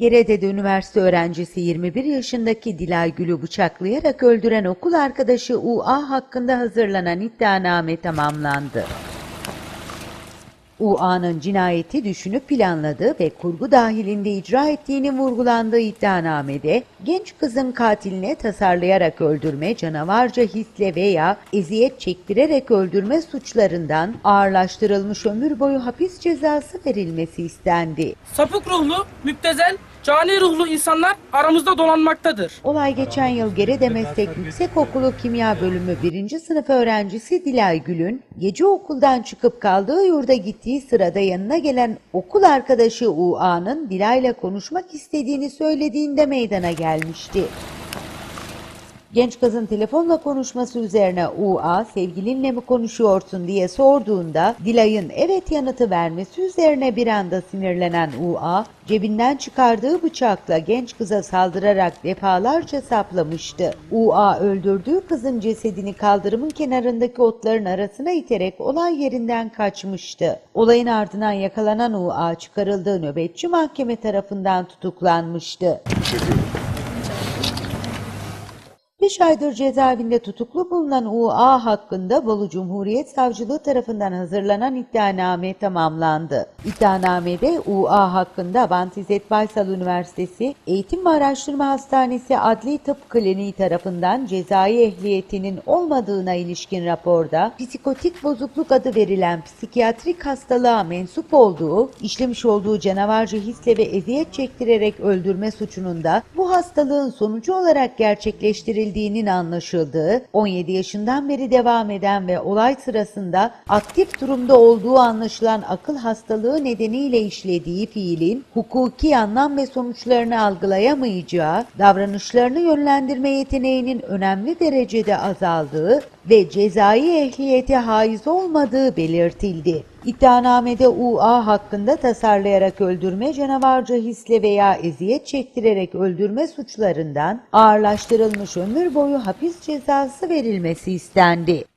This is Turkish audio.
Gerede'de üniversite öğrencisi 21 yaşındaki Dilay Gül'ü bıçaklayarak öldüren okul arkadaşı UA hakkında hazırlanan iddianame tamamlandı. UA'nın cinayeti düşünüp planladığı ve kurgu dahilinde icra ettiğini vurgulandığı iddianamede genç kızın katiline tasarlayarak öldürme, canavarca hisle veya eziyet çektirerek öldürme suçlarından ağırlaştırılmış ömür boyu hapis cezası verilmesi istendi. Sapık ruhlu, müptezel, cani ruhlu insanlar aramızda dolanmaktadır. Olay geçen yıl Gerede Meslek Yüksekokulu Kimya Bölümü 1. sınıf öğrencisi Dilay Gül'ün gece okuldan çıkıp kaldığı yurda gittiği sırada yanına gelen okul arkadaşı UA'nın Dilay'la konuşmak istediğini söylediğinde meydana gelmişti. Genç kızın telefonla konuşması üzerine UA sevgilinle mi konuşuyorsun diye sorduğunda Dilay'ın evet yanıtı vermesi üzerine bir anda sinirlenen UA cebinden çıkardığı bıçakla genç kıza saldırarak defalarca saplamıştı. UA öldürdüğü kızın cesedini kaldırımın kenarındaki otların arasına iterek olay yerinden kaçmıştı. Olayın ardından yakalanan UA çıkarıldığı nöbetçi mahkeme tarafından tutuklanmıştı. 5 aydır cezaevinde tutuklu bulunan UA hakkında Bolu Cumhuriyet Savcılığı tarafından hazırlanan iddianame tamamlandı. İddianamede UA hakkında Van İzzet Baysal Üniversitesi Eğitim ve Araştırma Hastanesi Adli Tıp Kliniği tarafından cezai ehliyetinin olmadığına ilişkin raporda psikotik bozukluk adı verilen psikiyatrik hastalığa mensup olduğu, işlemiş olduğu canavarca hisle ve eziyet çektirerek öldürme suçunun da bu hastalığın sonucu olarak gerçekleştirildiğinin anlaşıldığı, 17 yaşından beri devam eden ve olay sırasında aktif durumda olduğu anlaşılan akıl hastalığı nedeniyle işlediği fiilin hukuki anlam ve sonuçlarını algılayamayacağı, davranışlarını yönlendirme yeteneğinin önemli derecede azaldığı ve cezai ehliyete haiz olmadığı belirtildi. İddianamede UA hakkında tasarlayarak öldürme, canavarca hisle veya eziyet çektirerek öldürme suçlarından ağırlaştırılmış ömür boyu hapis cezası verilmesi istendi.